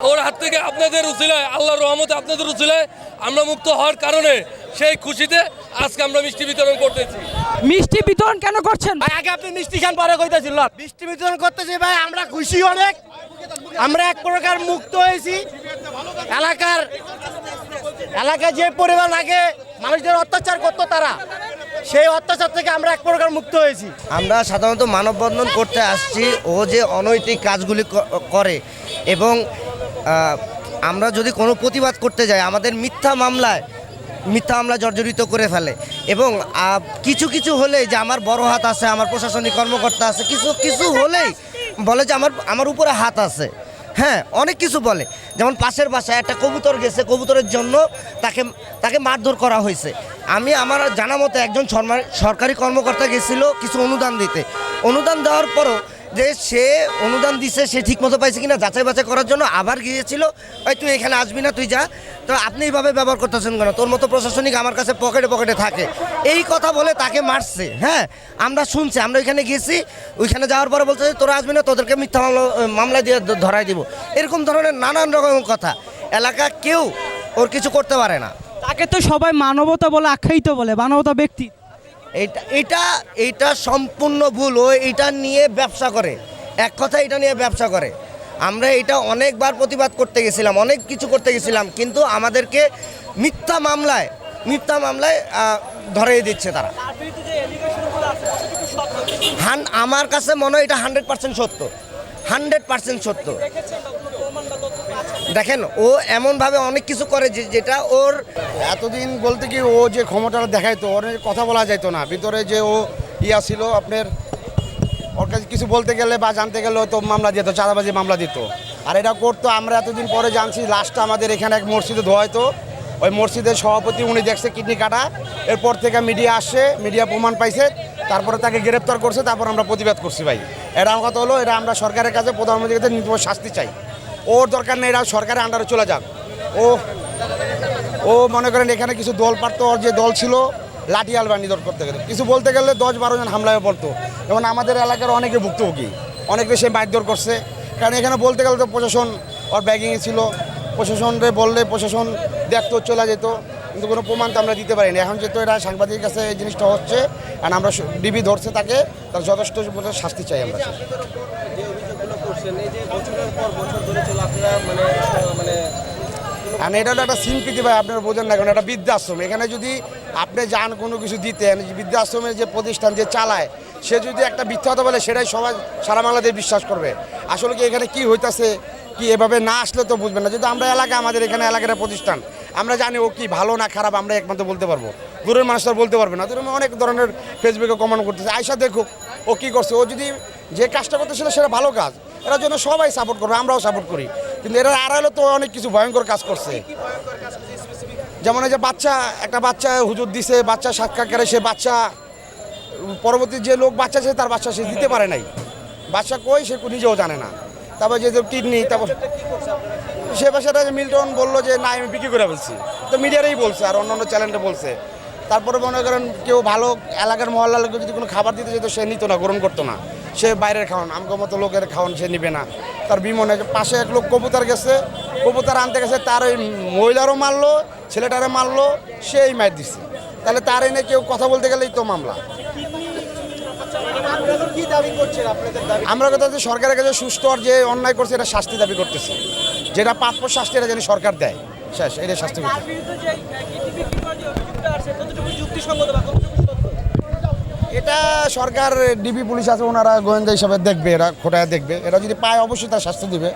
ওর হাত থেকে আপনাদের উচিলায় আল্লাহর রহমতে আপনাদের উচিলায় আমরা মুক্ত হওয়ার কারণে সেই খুশিতে আজকে আমরা মিষ্টি বিতরণ করতেছি। মিষ্টি বিতরণ কেন করছেন? ভাই আগে আপনি মিষ্টি খান পরে কইতেছিল মিষ্টি বিতরণ করতেছি ভাই আমরা খুশি অনেক। আমরা এক প্রকার মুক্ত হয়েছি। এলাকার এলাকায় যে পরিমাণ আগে মানুষদের অত্যাচার করতো তারা সেই অত্যাচার থেকে আমরা এক প্রকার মুক্ত হয়েছি। আমরা সাধারণত মানববন্ধন করতে আসছি ও যে অনৈতিক কাজগুলি ক- করে এবং আমরা যদি কোনো প্রতিবাদ করতে যাই, আমাদের মিথ্যা মামলায় মিথ্যা মামলা জর্জরিত করে ফেলে। এবং কিছু কিছু হলেই যে আমার বড় হাত আছে, আমার প্রশাসনিক কর্মকর্তা আছে, কিছু কিছু হলেই বলে যে আমার আমার উপরে হাত আছে। হ্যাঁ অনেক কিছু বলে। যেমন পাশের বাসায় একটা কবুতর গেছে, কবুতরের জন্য তাকে তাকে মারধর করা হয়েছে। আমি আমার জানা মতো একজন সরকারি কর্মকর্তা গেছিল কিছু অনুদান দিতে। অনুদান দেওয়ার পরও যে সে অনুদান দিছে, সে ঠিক মতো পাইছে কিনা যাচাই বাছাই করার জন্য আবার গিয়েছিল ওই তুই এখানে আসবি না, তুই যা। তো আপনি এইভাবে ব্যবহার করতেছেন কেন? তোর মতো প্রশাসনিক আমার কাছে পকেটে পকেটে থাকে। এই কথা বলে তাকে মারছে হ্যাঁ? আমরা শুনছি, আমরা ওইখানে গেছি ওইখানে যাওয়ার পরে বলছে তোরা আসবি না, তোদেরকে মিথ্যা মামলা মামলা দিয়ে ধরাই দিব। এরকম ধরনের নানান রকম কথা। এলাকা কেউ ওর কিছু করতে পারে না। তাকে তো সবাই মানবতা বলে আখ্যায়িত বলে, মানবতা ব্যক্তি। এটা এটা এটা সম্পূর্ণ ভুল। ও এটা নিয়ে ব্যবসা করে। এক কথা এটা নিয়ে ব্যবসা করে। আমরা এটা অনেকবার প্রতিবাদ করতে গেছিলাম, অনেক কিছু করতে গেছিলাম, কিন্তু আমাদেরকে মিথ্যা মামলায় মিথ্যা মামলায় ধরিয়ে দিচ্ছে তারা। হান, আমার কাছে মনে হয় এটা হান্ড্রেড পার্সেন্ট সত্য। হান্ড্রেড পার্সেন্ট সত্য। দেখেন, ও এমনভাবে অনেক কিছু করে যে যেটা ওর এতদিন বলতে কি ও যে ক্ষমতাটা দেখাইতো, ওর কথা বলা যাইতো না। ভিতরে যে ও ইয়া ছিল আপনার, ওর কাছে কিছু বলতে গেলে বা জানতে গেলে তো মামলা দিত চাঁদাবাজি মামলা দিত। আর এটা করতো, আমরা এতদিন পরে জানছি লাস্টটা আমাদের এখানে এক মসজিদে ধোয়াইতো ওই মসজিদের সভাপতি, উনি দেখছে কিডনি কাটা। এরপর থেকে মিডিয়া আসছে মিডিয়া প্রমাণ পাইছে, তারপরে তাকে গ্রেপ্তার করছে, তারপর আমরা প্রতিবাদ করছি ভাই। এটা আমার কথা হলো এটা আমরা সরকারের কাছে প্রধানমন্ত্রীর কাছে শাস্তি চাই। ওর দরকার নেই সরকারের আন্ডারে চলে যাক। ও ও মনে করেন এখানে কিছু দল পারতো, ওর যে দল ছিল লাঠিয়াল বানি দর করতে গেলে। কিছু বলতে গেলে দশ বারো জন হামলায় পড়তো। যেমন আমাদের এলাকার অনেকে ভুক্তভোগী, অনেকে সে মারধর করছে। কারণ এখানে বলতে গেলে তো প্রশাসন, ওর ব্যাগিংয়ে ছিল। প্রশাসনরে বললে প্রশাসন দেখতো, চলে যেত। কিন্তু কোনো প্রমাণ তো আমরা দিতে পারিনি। এখন যেহেতু এটা সাংবাদিকের কাছে এই জিনিসটা হচ্ছে আর আমরা ডিবি ধরছে তাকে তার যথেষ্ট শাস্তি চাই আমরা। আর এটা হলো একটা সিম্পিতি ভাই আপনারা বোঝেন না কারণ একটা বৃদ্ধাশ্রম। এখানে যদি আপনি যান কোনো কিছু দিতেন যে বৃদ্ধাশ্রমের যে প্রতিষ্ঠান যে চালায় সে যদি একটা কথা বলে সেটাই সবাই সারা বাংলাদেশ বিশ্বাস করবে। আসলে কি এখানে কি হইতাছে কি এভাবে না আসলে তো বুঝবেন না। যদি আমরা এলাকা আমাদের এখানে এলাকার প্রতিষ্ঠান। আমরা জানি ও কি ভালো না খারাপ, আমরা একমাত্র বলতে পারব। দূরের মানুষ তো বলতে পারবে না। দূরের অনেক ধরনের ফেসবুকে কমেন্ট করতেছে আয়সা দেখুক, ও কি করছে? ও যদি যে কাজটা করতেছিল সেটা ভালো কাজ। এটার জন্য সবাই সাপোর্ট করবে, আমরাও সাপোর্ট করি। কিন্তু এটার আড়ালে তো অনেক কিছু ভয়ঙ্কর কাজ করছে। যেমন এই যে বাচ্চা, একটা বাচ্চা হুজুর দিছে, বাচ্চা সাক্ষাৎ করে সে বাচ্চা, পরবর্তী যে লোক বাচ্চা আছে তার বাচ্চা সে দিতে পারে নাই। বাচ্চা কই সে নিজেও জানে না। তারপর যে কিডনি, তারপর সে যে মিল্টন বলল যে না আমি বিক্রি করে ফেলছি। তো মিডিয়ারেই বলছে আর অন্য অন্য চ্যানেলে বলছে। তারপরে মনে করেন কেউ ভালো এলাকার মহল্লার লোক যদি কোনো খাবার দিতে যেত সে নিত না গ্রহণ করতো না। সে বাইরের খাওয়ান আমগো মতো লোকের খাওয়ান সে নিবে না। তার বিমনে পাশে এক লোক কবুতর গেছে কবুতর আনতে গেছে তার ওই মহিলারও মারলো ছেলেটারে মারলো সেই মার দিচ্ছে তাহলে তার এনে কেউ কথা বলতে গেলেই তো মামলা। আমরা কথা সরকারের কাছে সুস্থ আর যে অন্যায় করছে এটা শাস্তি দাবি করতেছে। যেটা প্রাপ্য শাস্তি এটা যেন সরকার দেয়। শেষ এটা শাস্তি এটা সরকার ডিবি পুলিশ আছে ওনারা গোয়েন্দা হিসাবে দেখবে এরা খোটায় দেখবে। এরা যদি পায় অবশ্যই তার শাস্তি দিবে।